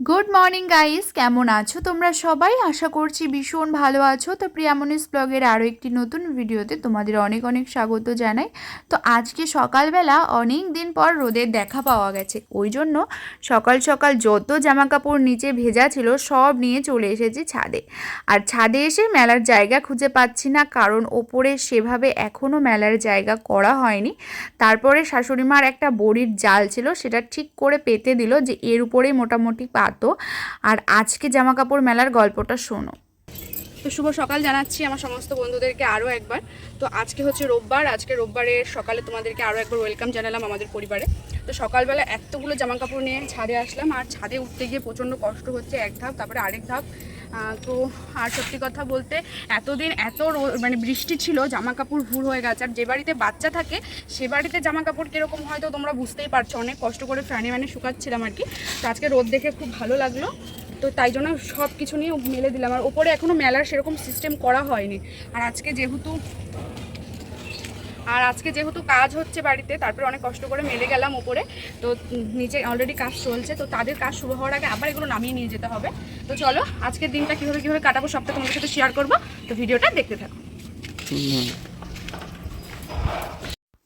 Good morning guys কেমন আছো তোমরা সবাই? আশা করছি ভীষণ ভালো আছো। তো প্রিয়ামনিস ব্লগের আরও একটি নতুন ভিডিওতে তোমাদের অনেক অনেক স্বাগত জানাই। তো আজকে সকালবেলা অনেক দিন পর রোদের দেখা পাওয়া গেছে। ওই জন্য সকাল সকাল যত জামা কাপড় নিচে ভেজা ছিল সব নিয়ে চলে এসেছি ছাদে। আর ছাদে এসে মেলার জায়গা খুঁজে পাচ্ছি না, কারণ ওপরে সেভাবে এখনও মেলার জায়গা করা হয়নি। তারপরে শাশুড়িমার একটা বড়ির জাল ছিল, সেটা ঠিক করে পেতে দিল যে এর উপরেই মোটামুটি পাতো আর আজকে জামা কাপড় মেলার গল্পটা শোনো। তো শুভ সকাল জানাচ্ছি আমার সমস্ত বন্ধুদেরকে আরও একবার। তো আজকে হচ্ছে রোববার, আজকে রোববারের সকালে তোমাদেরকে আরও একবার ওয়েলকাম জানালাম আমাদের পরিবারে। তো সকালবেলা এতগুলো জামা কাপড় নিয়ে ছাদে আসলাম, আর ছাদে উঠতে গিয়ে প্রচণ্ড কষ্ট হচ্ছে, এক ধাপ, তারপরে আরেক ধাপ। তো আর সত্যি কথা বলতে এতদিন এত মানে বৃষ্টি ছিল জামা কাপড় ভুল হয়ে গেছে। আর যে বাড়িতে বাচ্চা থাকে, সে বাড়িতে জামা কাপড় কীরকম হয় তো তোমরা বুঝতেই পারছ। অনেক কষ্ট করে ফ্যানে মানে শুকাচ্ছিলাম আর কি। তো আজকে রোদ দেখে খুব ভালো লাগল। তো তাই জন্য সব কিছু নিয়ে মেলে দিলাম। আর ওপরে এখনও মেলার সেরকম সিস্টেম করা হয়নি। আর আজকে যেহেতু আর আজকে যেহেতু কাজ হচ্ছে বাড়িতে তারপরে অনেক কষ্ট করে মেলে গেলাম ওপরে। তো নিচে অলরেডি কাজ চলছে তো তাদের কাজ শুরু হওয়ার আগে আবার এগুলো নামিয়ে নিয়ে যেতে হবে। তো চলো আজকের দিনটা কীভাবে কীভাবে কাটাবো সবটা তোমাদের সাথে শেয়ার করব। তো ভিডিওটা দেখতে থাকো।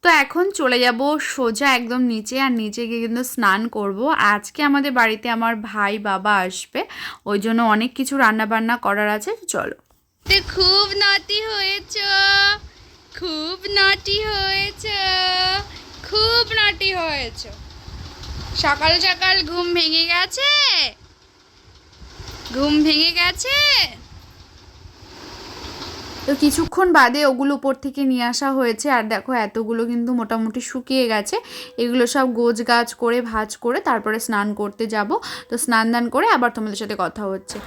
তো এখন চলে যাব সোজা একদম নিচে আর নিচে গিয়ে কিন্তু স্নান করব। আজকে আমাদের বাড়িতে আমার ভাই বাবা আসবে ওই জন্য অনেক কিছু রান্না বান্না করার আছে চলো। খুব নাটি হয়েছ। নাটি হয়েছ, খুব নাটি হয়েছ। সকাল সকাল ঘুম ভেঙে গেছে? ঘুম ভেঙে গেছে? তো কিছুক্ষণ বাদে ওগুলো উপর থেকে নিয়ে আসা হয়েছে, আর দেখো এতগুলো কিন্তু মোটামুটি শুকিয়ে গেছে। এগুলো সব গোজ গাছ করে ভাজ করে তারপরে স্নান করতে যাব। তো স্নান দান করে আবার তোমাদের সাথে কথা হচ্ছে।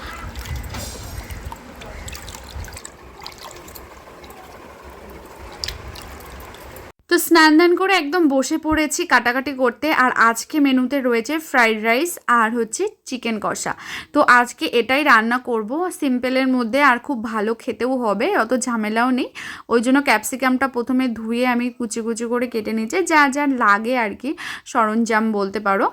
স্নান দান করে একদম বসে পড়েছি কাটাকাটি করতে। আর আজকে মেনুতে রয়েছে ফ্রাইড রাইস আর হচ্ছে চিকেন কষা। তো আজকে এটাই রান্না করব। সিম্পলের মধ্যে আর খুব ভালো খেতেও হবে, অত ঝামেলাও নেই। ওই জন্য ক্যাপসিকামটা প্রথমে ধুয়ে আমি কুচি কুচি করে কেটে নিচ্ছি যা যা লাগে আর কি, সরঞ্জাম বলতে পারো।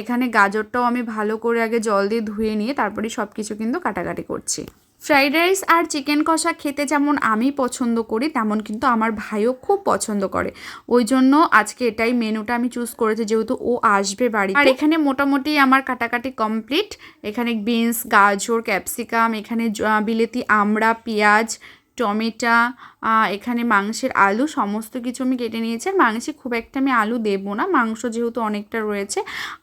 এখানে গাজরটাও আমি ভালো করে আগে জল দিয়ে ধুয়ে নিয়ে তারপরে সব কিছু কিন্তু কাটাকাটি করছি। ফ্রাইড রাইস আর চিকেন কষা খেতে যেমন আমি পছন্দ করি, তেমন কিন্তু আমার ভাইও খুব পছন্দ করে। ওই জন্য আজকে এটাই মেনুটা আমি চুজ করেছি, যেহেতু ও আসবে বাড়ি আর এখানে মোটামুটি আমার কাটাকাটি কমপ্লিট এখানে বিনস গাজর ক্যাপসিকাম এখানে বিলেতি, আমড়া, পেঁয়াজ, টমেটা এখানে মাংসের আলু, সমস্ত কিছু আমি কেটে নিয়েছি। মাংসে খুব একটা আমি আলু দেবো না। মাংস যেহেতু অনেকটা রয়েছে,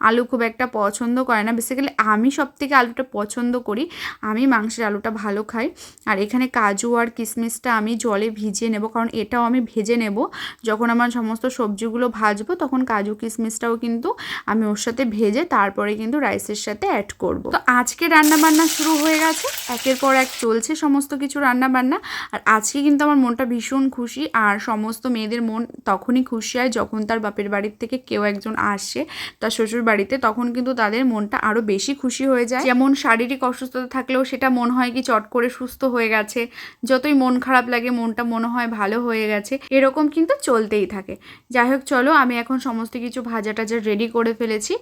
আলু খুব একটা পছন্দ করে না। বেসিক্যালি আমি সব থেকে আলুটা পছন্দ করি। আমি মাংসের আলুটা ভালো খাই। আর এখানে কাজু আর কিশমিশটা আমি জলে ভিজিয়ে নেব, কারণ এটাও আমি ভেজে নেব। যখন আমার সমস্ত সবজিগুলো ভাজবো, তখন কাজু কিশমিশটাও কিন্তু আমি ওর সাথে ভেজে তারপরে কিন্তু রাইসের সাথে অ্যাড করব। তো আজকে রান্নাবান্না শুরু হয়ে গেছে। একের পর এক চলছে সমস্ত কিছু রান্না বান্না আর আজকে কিন্তু আমার মনটা ভীষণ খুশি আর সমস্ত মেয়েদের মন তখনই খুশি হয় যখন তার বাপের বাড়ির থেকে কেউ একজন আসে তার শ্বশুর বাড়িতে, তখন কিন্তু তাদের মনটা আরও বেশি খুশি হয়ে যায়। যেমন শারীরিক অসুস্থতা থাকলেও সেটা মনে হয় কি চট করে সুস্থ হয়ে গেছে, যতই মন খারাপ লাগে মনটা মনে হয় ভালো হয়ে গেছে, এরকম কিন্তু চলতেই থাকে। যাই হোক, চলো আমি এখন সমস্ত কিছু ভাজা টাজা রেডি করে ফেলেছি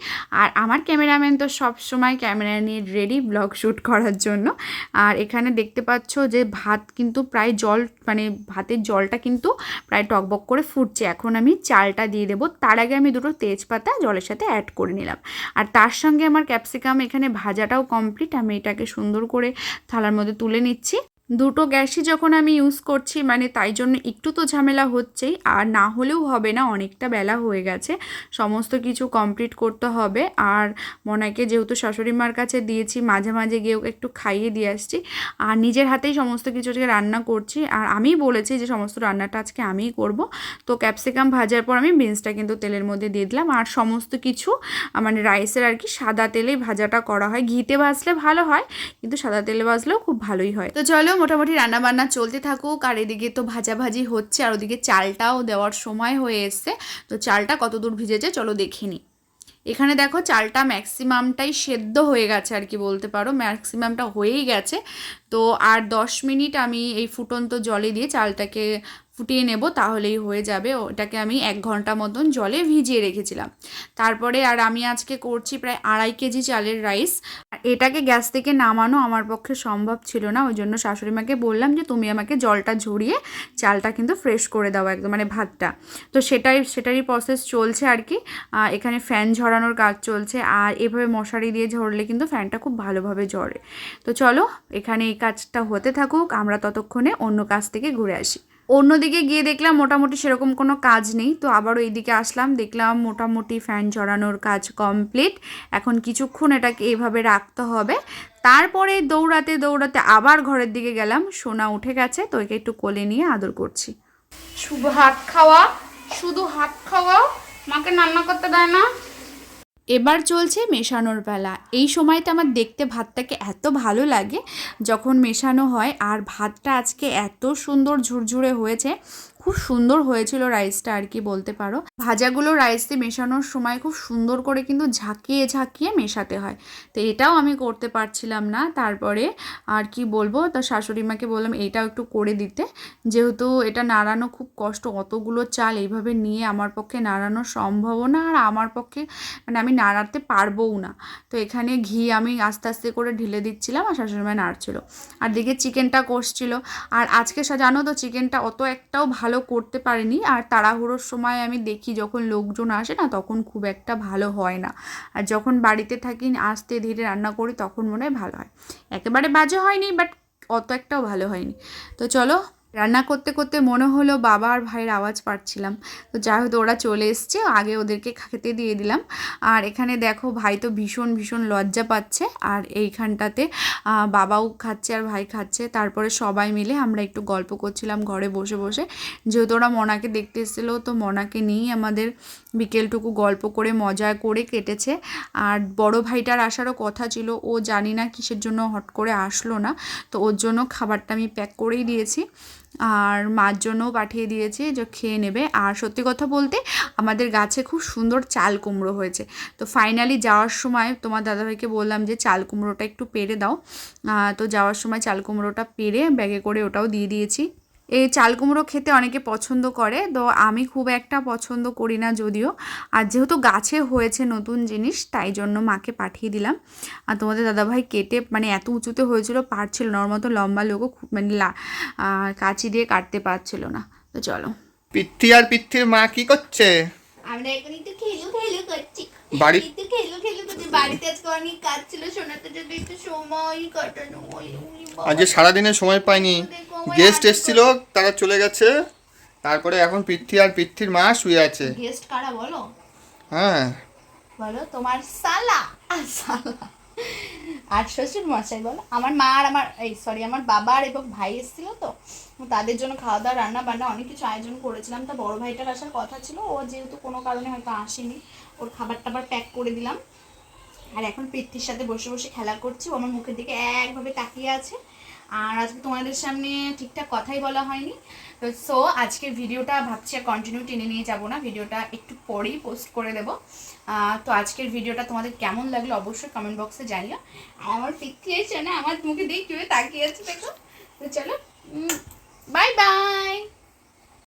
আর আমার ক্যামেরাম্যান তো সব সময় ক্যামেরা নিয়ে রেডি ব্লগ শ্যুট করার জন্য। আর এখানে দেখতে পাচ্ছ যে ভাত কিন্তু প্রায় জল মানে ভাতের জলটা কিন্তু প্রায় টকবক করে ফুটছে। এখন আমি চালটা দিয়ে দেবো। তার আগে আমি দুটো তেজপাতা জলের সাথে অ্যাড করে নিলাম। আর তার সঙ্গে আমার ক্যাপসিকাম এখানে ভাজাটাও কমপ্লিট আমি এটাকে সুন্দর করে থালার মধ্যে তুলে নিচ্ছি। দুটো গ্যাসই যখন আমি ইউজ করছি মানে তাই জন্য একটু তো ঝামেলা হচ্ছেই, আর না হলেও হবে না, অনেকটা বেলা হয়ে গেছে, সমস্ত কিছু কমপ্লিট করতে হবে। আর মনাইকে যেহেতু শাশুড়ি মার কাছে দিয়েছি, মাঝে মাঝে গিয়ে ওকে একটু খাইয়ে দিয়ে আসছি, আর নিজের হাতেই সমস্ত কিছু আজকে রান্না করছি। আর আমিই বলেছি যে সমস্ত রান্নাটা আজকে আমিই করব। তো ক্যাপসিকাম ভাজার পর আমি বিনসটা কিন্তু তেলের মধ্যে দিয়ে দিলাম। আর সমস্ত কিছু মানে রাইসের আর কি, সাদা তেলেই ভাজাটা করা হয়। ঘিতে ভাজলে ভালো হয়, কিন্তু সাদা তেলে ভাজলেও খুব ভালোই হয়। তো চলো মোটামুটি রান্নাবান্না চলতে থাকুক, আর এদিকে তো ভাজাভাজি হচ্ছে, আর ওদিকে চালটাও দেওয়ার সময় হয়ে এসছে। তো চালটা কত দূর ভিজেছে চলো দেখে নিই। এখানে দেখো চালটা ম্যাক্সিমামটাই সেদ্ধ হয়ে গেছে আর কি বলতে পারো। ম্যাক্সিমামটা হয়েই গেছে। তো আর দশ মিনিট আমি এই ফুটন্ত জলে দিয়ে চালটাকে ফুটিয়ে নেব, তাহলেই হয়ে যাবে। ওটাকে আমি এক ঘণ্টা মতন জলে ভিজিয়ে রেখেছিলাম। তারপরে আর আমি আজকে করছি প্রায় আড়াই কেজি চালের রাইস। এটাকে গ্যাস থেকে নামানো আমার পক্ষে সম্ভব ছিল না, ওই জন্য শাশুড়ি মাকে বললাম যে, তুমি আমাকে জলটা ঝরিয়ে চালটা কিন্তু ফ্রেশ করে দাও একদম মানে ভাতটা। তো সেটাই, সেটারই প্রসেস চলছে আর কি। এখানে ফ্যান ঝরানোর কাজ চলছে। আর এভাবে মশারি দিয়ে ঝরলে কিন্তু ফ্যানটা খুব ভালোভাবে ঝরে। তো চলো, এখানে এই কাজটা হতে থাকুক, আমরা ততক্ষণে অন্য কাজ থেকে ঘুরে আসি। অন্যদিকে গিয়ে দেখলাম মোটামুটি সেরকম কোনো কাজ নেই, তো আবারও এইদিকে আসলাম, দেখলাম মোটামুটি ফ্যান ঝরানোর কাজ কমপ্লিট এখন কিছুক্ষণ এটাকে এভাবে রাখতে হবে। তারপরে দৌড়াতে দৌড়াতে আবার ঘরের দিকে গেলাম, সোনা উঠে গেছে, তো একে একটু কোলে নিয়ে আদর করছি। শুধু হাত খাওয়া, শুধু হাত খাওয়া মাকে রান্না করতে দেয় না। এবার চলছে মেশানোর বেলা। এই সময়তে আমার দেখতে ভাতটাকে এত ভালো লাগে যখন মেশানো হয়, আর ভাতটা আজকে এত সুন্দর ঝুরঝুরে হয়েছে খুব সুন্দর হয়েছিল রাইসটা আর কি বলতে পারো। ভাজাগুলো রাইসে মেশানোর সময় খুব সুন্দর করে কিন্তু ঝাঁকিয়ে ঝাঁকিয়ে মেশাতে হয়। তো এটাও আমি করতে পারছিলাম না। তারপরে আর কি বলব, তো শাশুড়ি মাকে বললাম এটাও একটু করে দিতে। যেহেতু এটা নাড়ানো খুব কষ্ট, অতগুলো চাল এইভাবে নিয়ে আমার পক্ষে নাড়ানো সম্ভব না আর আমার পক্ষে মানে আমি নাড়াতে পারবও না। তো এখানে ঘি আমি আস্তে আস্তে করে ঢেলে দিচ্ছিলাম আর শাশুড়ি মা নাড়ছিল। আর দিকে চিকেনটা কষছিল। আর আজকে জানো তো, চিকেনটা অত একটাও ভালো করতে পারিনি। আর তাড়াহুড়োর সময় আমি দেখি যখন লোকজন আসে না, তখন খুব একটা ভালো হয় না। আর যখন বাড়িতে থাকি, আস্তে ধীরে রান্না করি, তখন মনে হয় ভালো হয়। একেবারে বাজে হয়নি বাট অত একটাও ভালো হয়নি। তো চলো রান্না করতে করতে মনে হলো বাবা আর ভাইয়ের আওয়াজ পাচ্ছিলাম তো যাই হোক, ওরা চলে এসছে, আগে ওদেরকে খেতে দিয়ে দিলাম। আর এখানে দেখো, ভাই তো ভীষণ ভীষণ লজ্জা পাচ্ছে। আর এইখানটাতে বাবাও খাচ্ছে আর ভাই খাচ্ছে। তারপরে সবাই মিলে আমরা একটু গল্প করছিলাম ঘরে বসে বসে। যেহেতু ওরা মনাকে দেখতে এসেছিল, তো মনাকে নিয়েই আমাদের বিকেলটুকু গল্প করে, মজা করে কেটেছে। আর বড় ভাইটার আসারও কথা ছিল, ও জানি না কিসের জন্য হট করে আসলো না। তো ওর জন্য খাবারটা আমি প্যাক করেই দিয়েছি। আর মার জন্যও পাঠিয়ে দিয়েছি যে খেয়ে নেবে। আর সত্যি কথা বলতে আমাদের গাছে খুব সুন্দর চাল কুমড়ো হয়েছে। তো ফাইনালি যাওয়ার সময় তোমার দাদাভাইকে বললাম যে চাল কুমড়োটা একটু পেরে দাও। তো যাওয়ার সময় চাল কুমড়োটা পেরে ব্যাগে করে ওটাও দিয়ে দিয়েছি। এই চাল কুমড়ো খেতে অনেকে পছন্দ করে তো আমি খুব একটা পছন্দ করি না যদিও। আর যেহেতু গাছে হয়েছে নতুন জিনিস তাই জন্য মাকে পাঠিয়ে দিলাম। আর তোমাদের দাদাভাই কেটে মানে এত উঁচুতে হয়েছিল পারছিল না। ওর মতো লম্বা লোকও খুব মানে কাঁচি দিয়ে কাটতে পারছিল না। তো চলো। পিত্তি আর পিত্তির মা কি করছে? আমরা এখন একটু খেলু খেলু করছি। বাড়ি একটু খেলু খেলু করছি। বাড়িতে আজকে অনেক কাজ ছিল শোনাতে যদি একটু সময় কাটানো উনি বাবা। আজকে সারাদিনে সময় পাইনি। গেস্ট এসেছিল তারা চলে গেছে। তারপরে এখন পিত্তি আর পিত্তির মা শুয়ে আছে। গেস্ট কারা বলো? হ্যাঁ। বলো তোমার সালা। আর সালা। আর শ্বশুর মশাই বলো আমার মা আর আমার এই সরি আমার বাবা আর এবং ভাই এসেছিল তো। তাদের জন্য খাওয়া দাওয়া রান্না বান্না অনেক কিছু আয়োজন করেছিলাম। তা বড় ভাইটার আসার কথা ছিল ও যেহেতু কোনো কারণে হয়তো আসেনি ওর খাবার টাবার প্যাক করে দিলাম। আর এখন পৃথ্বীর সাথে বসে বসে খেলা করছি ও আমার মুখের দিকে একভাবে তাকিয়ে আছে। আর আজকে তোমাদের সামনে ঠিকঠাক কথাই বলা হয়নি। তো সো আজকের ভিডিওটা ভাবছি আর কন্টিনিউ টেনে নিয়ে যাব না। ভিডিওটা একটু পরেই পোস্ট করে দেব। তো আজকের ভিডিওটা তোমাদের কেমন লাগল অবশ্যই কমেন্ট বক্সে জানিও। আর আমার এসে না আমার মুখে দেখি তাকিয়ে আছে দেখো। তো চলো বাই বাই